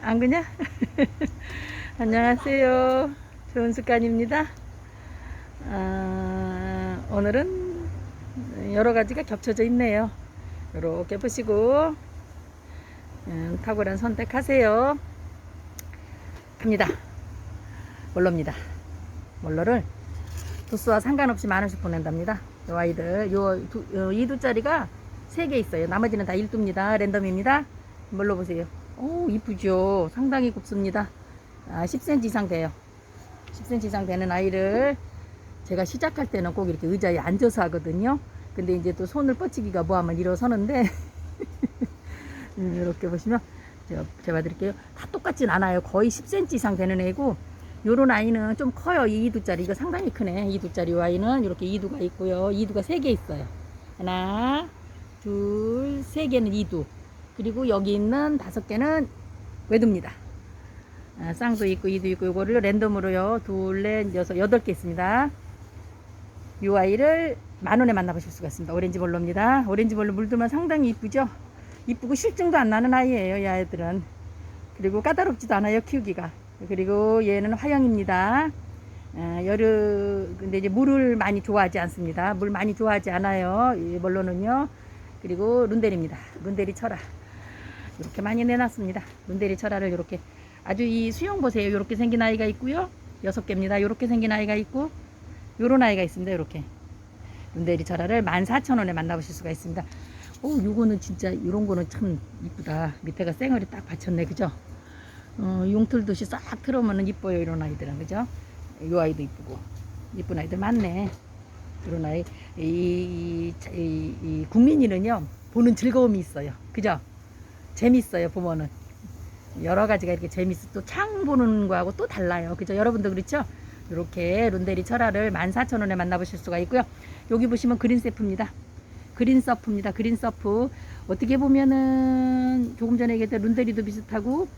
안 그냐? 안녕하세요. 좋은 습관입니다. 아, 오늘은 여러 가지가 겹쳐져 있네요. 이렇게 보시고 음, 탁월한 선택하세요. 갑니다. 몰로입니다. 몰로를 도수와 상관없이 만 원씩 보낸답니다. 요 아이들 요 두, 요 2두짜리가 3개 있어요. 나머지는 다 1두입니다. 랜덤입니다. 몰로 보세요. 오 이쁘죠. 상당히 곱습니다. 아, 10cm 이상 돼요. 10cm 이상 되는 아이를 제가 시작할 때는 꼭 이렇게 의자에 앉아서 하거든요. 근데 이제 또 손을 뻗치기가 뭐하면 일어서는데 음, 이렇게 보시면 제가 제가 드릴게요. 다 똑같진 않아요. 거의 10cm 이상 되는 애고 요런 아이는 좀 커요. 이 2두짜리 이거 상당히 크네. 2두짜리 아이는 이렇게 2두가 있고요. 2두가 3개 있어요. 하나, 둘, 세 개는 2두. 그리고 여기 있는 다섯 개는 외두입니다. 아, 쌍도 있고 이도 있고 요거를 랜덤으로요. 둘, 넷, 여섯, 여덟 개 있습니다. 이 아이를 만 원에 만나보실 수가 있습니다. 오렌지 볼로입니다. 오렌지 볼로 물들면 상당히 이쁘죠? 이쁘고 실증도 안 나는 아이예요. 이 아이들은. 그리고 까다롭지도 않아요. 키우기가. 그리고 얘는 화형입니다. 아, 여름 근데 이제 물을 많이 좋아하지 않습니다. 물 많이 좋아하지 않아요. 이 볼로는요. 그리고 룬데리입니다. 룬데리 철화. 이렇게 많이 내놨습니다. 룬데리 철화를 이렇게 아주 이 수영 보세요. 이렇게 생긴 아이가 있고요. 여섯 개입니다. 이렇게 생긴 아이가 있고 요런 아이가 있습니다. 이렇게 룬데리 철화를 14,000원에 만나보실 수가 있습니다. 오, 요거는 진짜 이런 거는 참 이쁘다. 밑에가 쌩얼이 딱 받쳤네. 그죠? 어, 용틀듯이 싹 틀어면은 이뻐요. 이런 아이들은. 그죠? 요 아이도 이쁘고. 이쁜 아이들 많네. 이런 아이. 이, 이, 이, 이 국민이는요, 보는 즐거움이 있어요. 그죠? 재밌어요, 보면은. 여러 가지가 이렇게 재밌어. 또 창 보는 거하고 또 달라요. 그죠? 여러분도 그렇죠? 이렇게 룬데리 철화를 14,000원에 만나보실 수가 있고요. 여기 보시면 그린 세프입니다. 그린 서프입니다. 그린 서프. 어떻게 보면은 조금 전에 얘기했던 룬데리도 비슷하고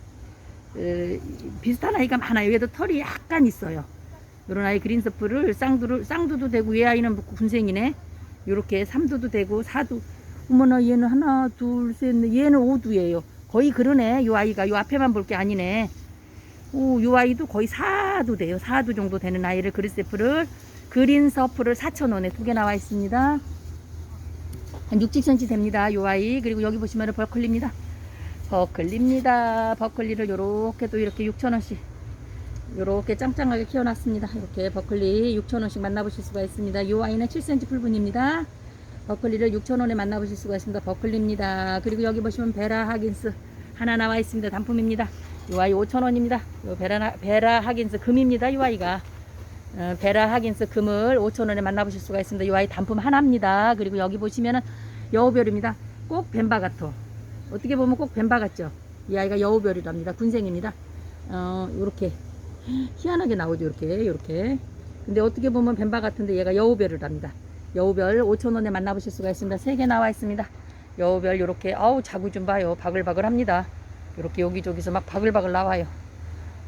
에, 비슷한 아이가 많아요. 얘도 털이 약간 있어요. 이런 아이 그린 서프를 쌍두를 쌍두도 되고 얘 아이는 군생이네. 요렇게 삼두도 되고 사두. 어머나 얘는 하나 둘셋 넷. 얘는 오두예요. 거의 그러네. 요 아이가 요 앞에만 볼 게 아니네. 오, 요 아이도 거의 사두 돼요. 사두 정도 되는 아이를 그린 서프를 그린 서프를 4,000원에 두 개 나와 있습니다. 한 6, 7cm 됩니다. 요 아이. 그리고 여기 보시면 버클리입니다. 버클리입니다. 버클리를 요렇게 또 이렇게 6,000원씩 요렇게 짱짱하게 키워놨습니다. 이렇게 버클리 6,000원씩 만나보실 수가 있습니다. 요 아이는 7cm 풀분입니다. 버클리를 6,000원에 만나보실 수가 있습니다. 버클리입니다. 그리고 여기 보시면 베라 하긴스 하나 나와 있습니다. 단품입니다. 요 아이 5,000원입니다. 요 베라, 베라 하긴스 금입니다. 요 아이가. 어, 베라 하긴스 금을 5,000원에 만나보실 수가 있습니다. 이 아이 단품 하나입니다. 그리고 여기 보시면은 여우별입니다. 꼭 뱀바 같어. 어떻게 보면 꼭 뱀바 같죠? 이 아이가 여우별이랍니다. 군생입니다. 어, 요렇게. 희한하게 나오죠. 이렇게, 요렇게. 근데 어떻게 보면 뱀바 같은데 얘가 여우별이랍니다. 여우별 5,000원에 만나보실 수가 있습니다. 세개 나와 있습니다. 여우별 요렇게, 아우, 자구 좀 봐요. 바글바글 합니다. 요렇게 여기저기서 막 바글바글 나와요.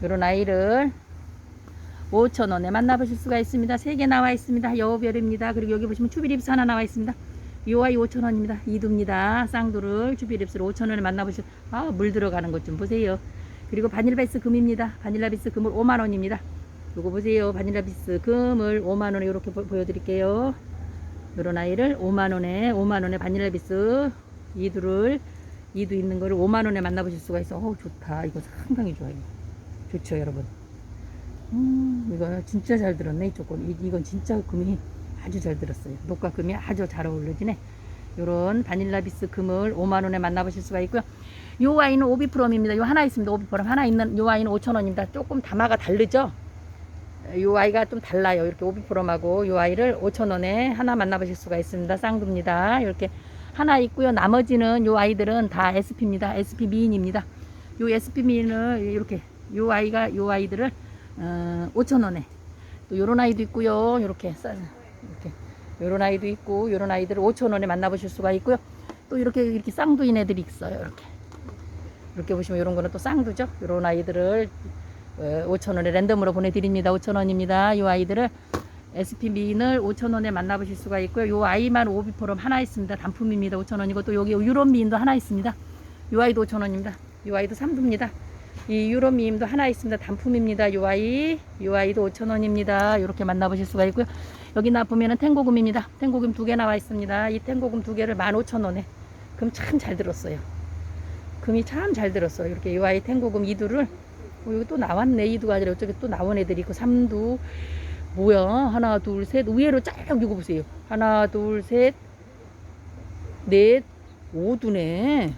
요런 아이를 5,000원에 만나보실 수가 있습니다. 세개 나와 있습니다. 여우별입니다. 그리고 여기 보시면 추비립스 하나 나와 있습니다. 요 아이 5,000원입니다. 이두입니다. 쌍두를 추비립스를 5,000원에 만나보실 아, 물 들어가는 것 좀 보세요. 그리고 바닐라비스 금입니다. 바닐라비스 금을 5만원입니다. 요거 보세요. 바닐라비스 금을 5만원에 이렇게 보여드릴게요. 요런 아이를 5만원에 5만원에 바닐라비스 이두를 이두 있는 거를 5만원에 만나보실 수가 있어. 어우 좋다. 이거 상당히 좋아요. 좋죠 여러분. 음, 이거 진짜 잘 들었네, 이쪽 건. 이- 이건 진짜 금이 아주 잘 들었어요. 녹과 금이 아주 잘 어울려지네. 요런 바닐라비스 금을 5만원에 만나보실 수가 있고요. 요 아이는 오비프롬입니다. 요 하나 있습니다. 오비프롬 하나 있는 요 아이는 5천원입니다. 조금 담화가 다르죠? 요 아이가 좀 달라요. 이렇게 오비프롬하고 요 아이를 5천원에 하나 만나보실 수가 있습니다. 쌍두입니다. 이렇게 하나 있고요. 나머지는 요 아이들은 다 SP입니다. SP 미인입니다. 요 SP 미인을 이렇게 요 아이가 요 아이들을 어, 5,000원에 또 요런 아이도 있고요. 요렇게 싸 이렇게 요런 아이도 있고 요런 아이들을 5,000원에 만나보실 수가 있고요. 또 이렇게 이렇게 쌍두인 애들이 있어요. 이렇게 이렇게 보시면 요런 거는 또 쌍두죠. 요런 아이들을 어, 5,000원에 랜덤으로 보내드립니다. 5,000원입니다. 요 아이들을 SP 미인을 5,000원에 만나보실 수가 있고요. 요 아이만 오비포럼 하나 있습니다. 단품입니다. 5,000원이고 또 여기 유럽 미인도 하나 있습니다. 요 아이도 5,000원입니다. 요 아이도 3두입니다. 이 유로미임도 하나 있습니다. 단품입니다. UI. UI도 5,000원입니다. 이렇게 만나보실 수가 있고요. 여기 나 보면은 탱고금입니다. 탱고금 두 개 나와 있습니다. 이 탱고금 두 개를 15,000원에. 금 참 잘 들었어요. 금이 참 잘 들었어요. 이렇게 UI 탱고금 이두를 어, 여기 또 나왔네. 이두가 아니라 이쪽에 또 나온 애들이 있고 삼두. 뭐야? 하나 둘 셋. 의외로 쫙 이거 보세요. 하나 둘 셋. 넷. 오두네.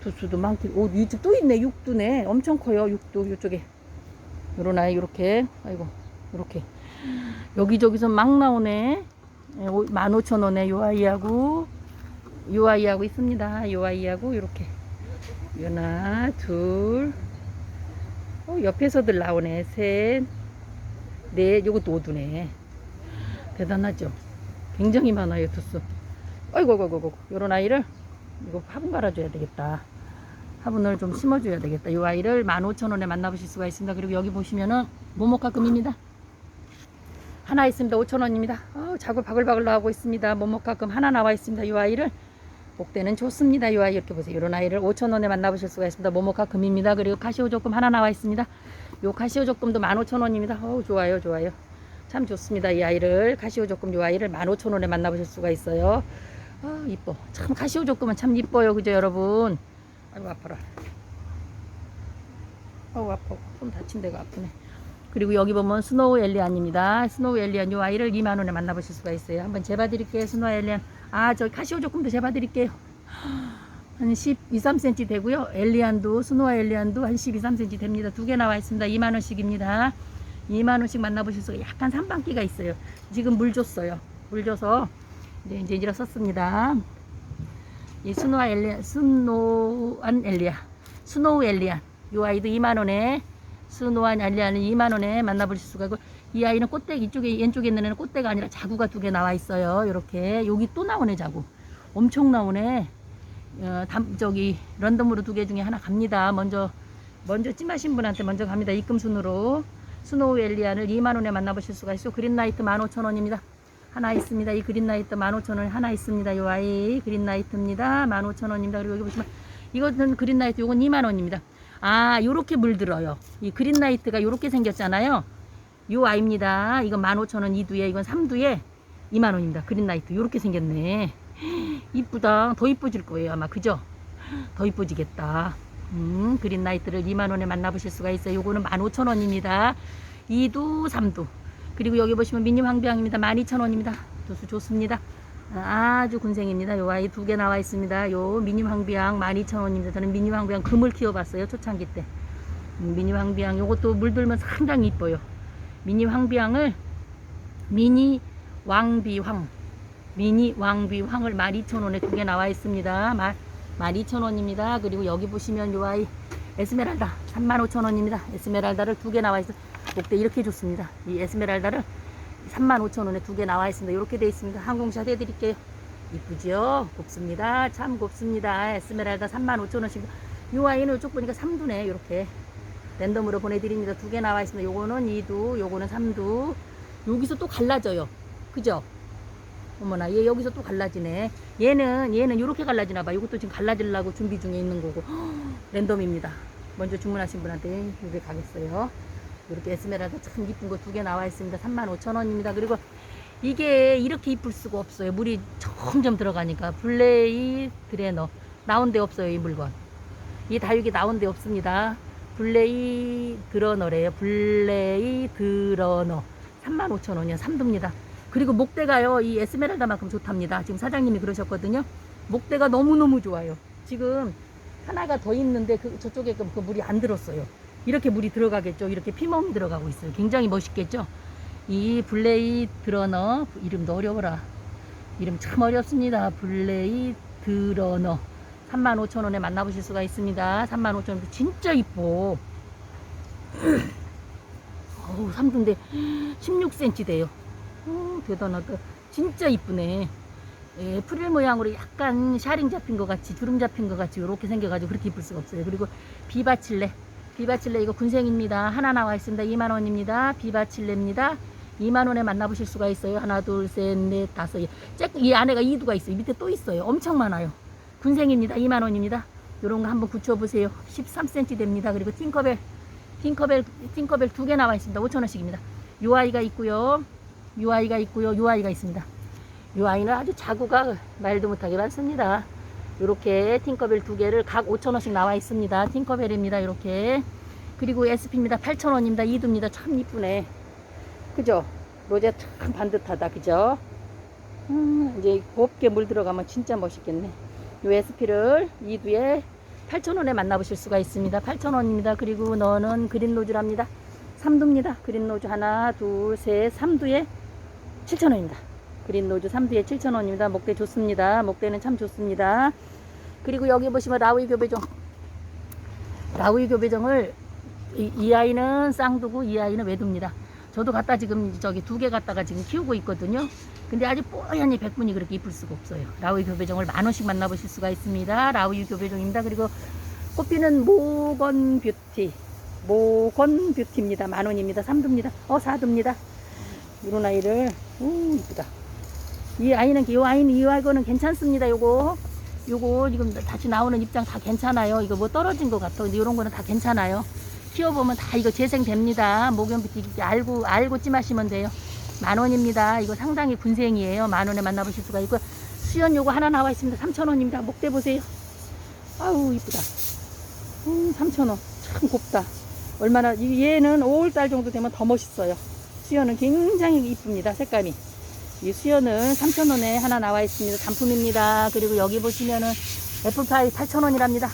두수도 많고 오 이쪽 또 있네. 육두네. 엄청 커요. 육두 이쪽에. 요런 아이 요렇게. 아이고 요렇게. 여기저기서 막 나오네. 예, 오- 15,000원에 요 아이하고 요 아이하고 있습니다. 요 아이하고 요렇게. 하나 둘 어, 옆에서들 나오네 셋 넷 요것도 오두네 대단하죠 굉장히 많아요 두수 아이고 아이고 아이고 요런 아이를 이거 화분 갈아줘야 되겠다. 화분을 좀 심어줘야 되겠다. 이 아이를 15,000원에 만나보실 수가 있습니다. 그리고 여기 보시면은 모모카금입니다. 하나 있습니다. 5,000원입니다. 어, 자꾸 바글바글 나오고 있습니다. 모모카금 하나 나와 있습니다. 이 아이를 목대는 좋습니다. 이 아이 이렇게 보세요. 이런 아이를 5,000원에 만나보실 수가 있습니다. 모모카 금입니다. 그리고 카시오 조금 하나 나와 있습니다. 요 카시오 조금도 15,000원입니다. 어우 좋아요, 좋아요. 참 좋습니다. 이 아이를 카시오 조금 이 아이를 15,000원에 만나보실 수가 있어요. 아 이뻐 참 카시오 조금은 참 이뻐요 그죠 여러분 아이고 아파라 아우 아파 손 다친 데가 아프네 그리고 여기 보면 스노우 엘리안입니다 스노우 엘리안 요 아이를 2만원에 만나보실 수가 있어요 한번 재봐 드릴게요 스노우 엘리안 아 저 카시오 조금도 재봐 드릴게요. 한 12, 3cm 되고요. 엘리안도 스노우 엘리안도 한 12, 3cm 됩니다. 두 개 나와 있습니다. 2만원씩입니다. 2만원씩 만나보실 수가 약간 산방기가 있어요. 지금 물 줬어요. 물 줘서 네, 이제 이제 썼습니다. 이 스노아 엘리아, 스노안 엘리아, 스노우 엘리안. 이 아이도 2만원에, 스노안 엘리아는 2만원에 만나보실 수가 있고, 이 아이는 꽃대, 이쪽에, 왼쪽에 있는 애는 꽃대가 아니라 자구가 두 개 나와 있어요. 이렇게. 여기 또 나오네, 자구. 엄청 나오네. 어, 담, 저기, 런덤으로 두 개 중에 하나 갑니다. 먼저, 먼저 찜하신 분한테 먼저 갑니다. 입금순으로. 스노우 엘리안을 2만원에 만나보실 수가 있어. 그린라이트 15,000원입니다. 하나 있습니다. 이 그린라이트 15,000원 하나 있습니다. 이 아이 그린라이트입니다. 15,000원입니다. 그리고 여기 보시면 이거는 그린라이트 요건 2만원입니다. 아 요렇게 물들어요. 이 그린라이트가 요렇게 생겼잖아요. 요 아이입니다. 이건 15,000원 2두에 이건 3두에 2만원입니다. 그린라이트 요렇게 생겼네. 이쁘다. 더 이뻐질 거예요 아마 그죠? 더 이뻐지겠다. 음, 그린라이트를 2만원에 만나보실 수가 있어요. 요거는 15,000원입니다. 2두 3두 그리고 여기 보시면 미니 황비앙입니다. 12,000원입니다. 도수 좋습니다. 아주 군생입니다. 요 아이 두 개 나와 있습니다. 요 미니 황비앙 12,000원입니다. 저는 미니 황비앙 금을 키워봤어요. 초창기 때. 음, 미니 황비앙 요것도 물들면 상당히 이뻐요. 미니 황비앙을 미니 왕비황 미니 왕비황을 12,000원에 두 개 나와 있습니다. 12,000원입니다. 그리고 여기 보시면 요 아이 에스메랄다 35,000원입니다. 에스메랄다를 두 개 나와 있어요. 목대 이렇게 좋습니다. 이 에스메랄다를 35,000원에 두 개 나와 있습니다. 이렇게 돼 있습니다. 항공샷 해드릴게요. 이쁘죠? 곱습니다. 참 곱습니다. 에스메랄다 35,000원씩. 이 아이는 이쪽 보니까 3두네. 이렇게 랜덤으로 보내드립니다. 두 개 나와 있습니다. 요거는 2두, 요거는 3두. 여기서 또 갈라져요. 그죠? 어머나, 얘 여기서 또 갈라지네. 얘는, 얘는 이렇게 갈라지나 봐. 이것도 지금 갈라지려고 준비 중에 있는 거고. 랜덤입니다. 먼저 주문하신 분한테 이게 가겠어요. 이렇게 에스메랄다 참 이쁜 거 두 개 나와 있습니다. 35,000원입니다. 그리고 이게 이렇게 이쁠 수가 없어요. 물이 점점 들어가니까. 블레이 드레너. 나온 데 없어요, 이 물건. 이 다육이 나온 데 없습니다. 블레이 드러너래요. 블레이 드러너. 35,000원이요. 3두입니다. 그리고 목대가요. 이 에스메랄다만큼 좋답니다. 지금 사장님이 그러셨거든요. 목대가 너무너무 좋아요. 지금 하나가 더 있는데 그 저쪽에 그 물이 안 들었어요. 이렇게 물이 들어가겠죠. 이렇게 피멍이 들어가고 있어요. 굉장히 멋있겠죠. 이 블레이 드러너 이름도 어려워라. 이름 참 어렵습니다. 블레이 드러너 35,000원에 만나보실 수가 있습니다. 35,000원 진짜 이뻐. 어우 3두인데 16cm 돼요. 오, 대단하다. 진짜 이쁘네. 예, 프릴 모양으로 약간 샤링 잡힌 것 같이 주름 잡힌 것 같이 이렇게 생겨가지고 그렇게 이쁠 수가 없어요. 그리고 비바칠레 비바칠레 이거 군생입니다. 하나 나와 있습니다. 2만 원입니다. 비바칠레입니다. 2만 원에 만나보실 수가 있어요. 하나, 둘, 셋, 넷, 다섯. 이 안에가 이두가 있어요. 밑에 또 있어요. 엄청 많아요. 군생입니다. 2만 원입니다. 요런 거 한번 붙여보세요. 13cm 됩니다. 그리고 팅커벨, 팅커벨, 팅커벨 두 개 나와 있습니다. 5천원씩입니다. 요 아이가 있고요. 요 아이가 있고요. 요 아이가 있습니다. 요 아이는 아주 자구가 말도 못하게 많습니다. 요렇게 팅커벨 두 개를 각 5천원씩 나와 있습니다. 팅커벨입니다. 요렇게. 그리고 SP입니다. 8천원입니다. 이두입니다. 참 이쁘네. 그죠? 로제 참 반듯하다. 그죠? 음, 이제 곱게 물 들어가면 진짜 멋있겠네. 요 SP를 이두에 8,000원에 만나보실 수가 있습니다. 8,000원입니다. 그리고 너는 그린 노즈랍니다. 3두입니다. 그린 노즈 하나, 둘, 셋, 3두에 7,000원입니다. 그린 노즈 3두에 7,000원입니다. 목대 좋습니다. 목대는 참 좋습니다. 그리고 여기 보시면 라우이 교배종. 라우이 교배종을 이, 이 아이는 쌍두고 이 아이는 외두입니다. 저도 갖다 지금 저기 두 개 갖다가 지금 키우고 있거든요. 근데 아주 뽀얀이 백분이 그렇게 이쁠 수가 없어요. 라우이 교배종을 만 원씩 만나보실 수가 있습니다. 라우이 교배종입니다. 그리고 꽃피는 모건 뷰티, 모건 뷰티입니다. 만 원입니다. 삼두입니다. 어 사두입니다. 이런 아이를 오 이쁘다. 이 아이는 이 아이는 이 아이거는 괜찮습니다. 요거 요거 지금 다시 나오는 입장 다 괜찮아요. 이거 뭐 떨어진 것 같아. 근데 이런 거는 다 괜찮아요. 키워보면 다 이거 재생됩니다. 목욕 뷰티 알고 알고 찜하시면 돼요. 만 원입니다. 이거 상당히 군생이에요. 만 원에 만나보실 수가 있고 수연 요거 하나 나와 있습니다. 3천 원입니다. 목대 보세요. 아우 이쁘다. 음, 3천 원. 참 곱다. 얼마나 이- 얘는 5월달 정도 되면 더 멋있어요. 수연은 굉장히 이쁩니다. 색감이. 이 수연은 3천 원에 하나 나와 있습니다. 단품입니다. 그리고 여기 보시면은 애플파이 8천 원이랍니다.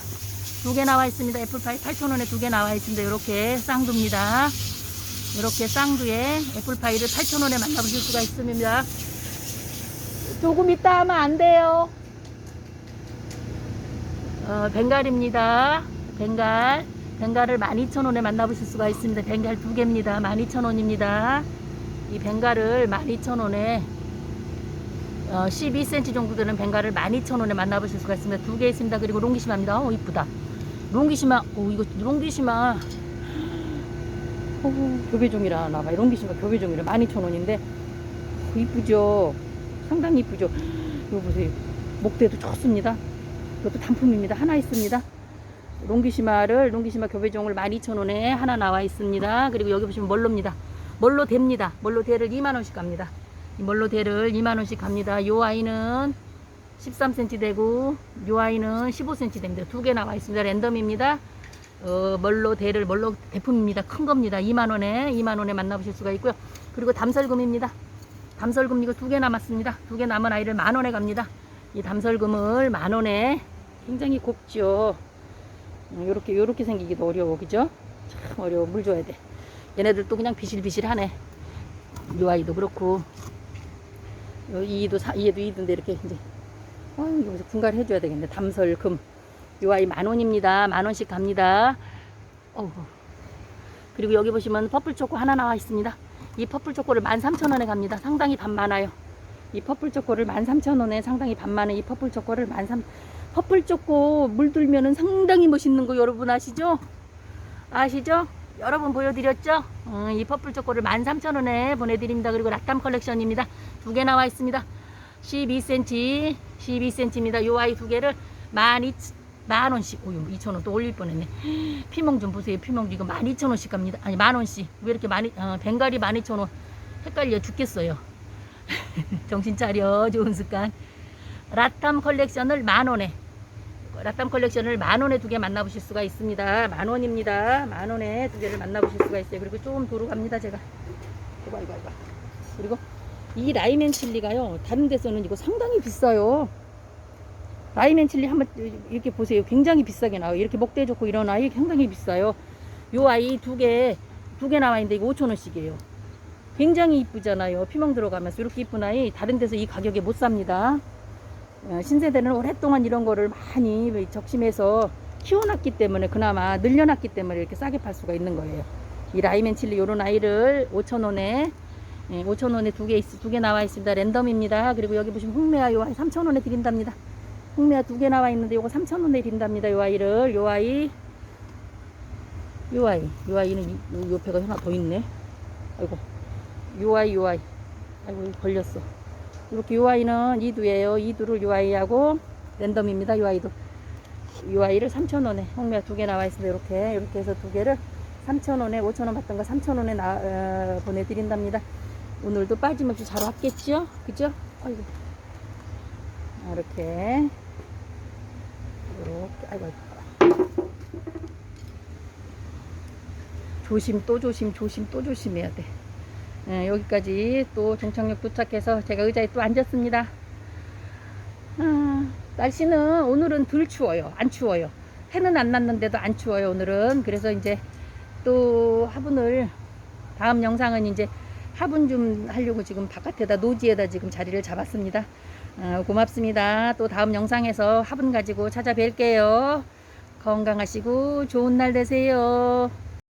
두 개 나와 있습니다. 애플파이 8천 원에 두 개 나와 있습니다. 이렇게 쌍두입니다. 이렇게 쌍두에 애플파이를 8,000원에 만나보실 수가 있습니다. 조금 이따 하면 안 돼요. 어, 벵갈입니다. 벵갈. 벵갈을 12,000원에 만나보실 수가 있습니다. 벵갈 두 개입니다. 12,000원입니다. 이 벵갈을 12,000원에 어, 12cm 정도 되는 벵갈을 12,000원에 만나보실 수가 있습니다. 두 개 있습니다. 그리고 롱기시마입니다. 어, 이쁘다. 롱기시마, 오, 이거 롱기시마. 오, 교배종이라 나봐. 기신가 교배종이라 12,000원인데 이쁘죠? 상당히 이쁘죠? 이거 보세요. 목대도 좋습니다. 이것도 단품입니다. 하나 있습니다. 롱기시마를 롱기시마 교배종을 12,000원에 하나 나와 있습니다. 그리고 여기 보시면 멀로입니다. 멀로 대입니다. 멀로 대를 2만 원씩 갑니다. 이 멀로 대를 2만 원씩 갑니다. 요 아이는 13cm 되고 요 아이는 15cm 됩니다. 두 개 나와 있습니다. 랜덤입니다. 어, 멀로 대를 멀로 대품입니다. 큰 겁니다. 2만 원에 2만 원에 만나보실 수가 있고요. 그리고 담설금입니다. 담설금 이거 두 개 남았습니다. 두 개 남은 아이를 만 원에 갑니다. 이 담설금을 만 원에 굉장히 곱죠. 어, 요렇게 요렇게 생기기도 어려워, 그죠? 참 어려워. 물 줘야 돼. 얘네들도 그냥 비실비실하네. 요 아이도 그렇고 요 이도 사 이에도 이든데 이렇게 이제 아유 여기서 분갈 해줘야 되겠네. 담설금. 요 아이 만 원입니다. 만 원씩 갑니다. 어우. 그리고 여기 보시면 퍼플 초코 하나 나와 있습니다. 이 퍼플 초코를 13,000원에 갑니다. 상당히 반 많아요. 이 퍼플 초코를 13,000원에 상당히 반 많은 이 퍼플 초코를 13,000 퍼플 초코 물들면은 상당히 멋있는 거 여러분 아시죠? 아시죠? 여러분 보여드렸죠? 어, 이 퍼플 초코를 13,000원에 보내드립니다. 그리고 라탐 컬렉션입니다. 두 개 나와 있습니다. 12cm, 12cm입니다. 요 아이 두 개를 12,000만 원씩, 오유 2천 원 또 올릴 뻔했네. 피멍 좀 보세요. 피멍 이거 12,000원씩 갑니다. 아니 만 원씩. 왜 이렇게 많이 어, 벵갈이 12,000원. 헷갈려 죽겠어요. 정신 차려. 좋은 습관. 라탐 컬렉션을 만 원에. 라탐 컬렉션을 만 원에 두 개 만나보실 수가 있습니다. 만 원입니다. 만 원에 두 개를 만나보실 수가 있어요. 그리고 좀 도로 갑니다. 제가. 이거 이거 이거. 그리고 이 라이멘 칠리가요. 다른 데서는 이거 상당히 비싸요. 라이멘 칠리 한번 이렇게 보세요. 굉장히 비싸게 나와요. 이렇게 목대 좋고 이런 아이 상당히 비싸요. 요 아이 두 개, 두 개 나와 있는데 이거 5천원씩이에요. 굉장히 이쁘잖아요. 피멍 들어가면서 이렇게 이쁜 아이 다른 데서 이 가격에 못 삽니다. 어, 신세대는 오랫동안 이런 거를 많이 적심해서 키워놨기 때문에 그나마 늘려놨기 때문에 이렇게 싸게 팔 수가 있는 거예요. 이 라이멘 칠리 요런 아이를 5천원에 예, 5천원에 두 개, 두 개 나와 있습니다. 랜덤입니다. 그리고 여기 보시면 홍매화 요 아이 3천원에 드린답니다. 홍매화 두 개 나와 있는데 요거 3,000원에 드린답니다. 요 아이를 요 아이 요 아이 요 아이는 이- 요 옆에가 하나 더 있네. 아이고 요 아이 요 아이 아이고 걸렸어. 이렇게 요 아이는 이두예요. 이두를 요 아이하고 랜덤입니다. 요 아이도 이 아이를 3,000원에 홍미가 두개 나와 있습니다. 이렇게 이렇게 해서 두 개를 3,000원에 5,000원 받던 거 3,000원에 나, 어, 보내드린답니다. 오늘도 빠짐없이 잘 왔겠죠? 그죠? 아이고. 이렇게 이렇게 아이고, 아이고. 조심 또 조심 조심 또 조심해야 돼. 예, 여기까지 또 종착역 도착해서 제가 의자에 또 앉았습니다. 아, 날씨는 오늘은 덜 추워요. 안 추워요. 해는 안 났는데도 안 추워요. 오늘은 그래서 이제 또 화분을 다음 영상은 이제 화분 좀 하려고 지금 바깥에다 노지에다 지금 자리를 잡았습니다. 어, 고맙습니다. 또 다음 영상에서 화분 가지고 찾아뵐게요. 건강하시고 좋은 날 되세요.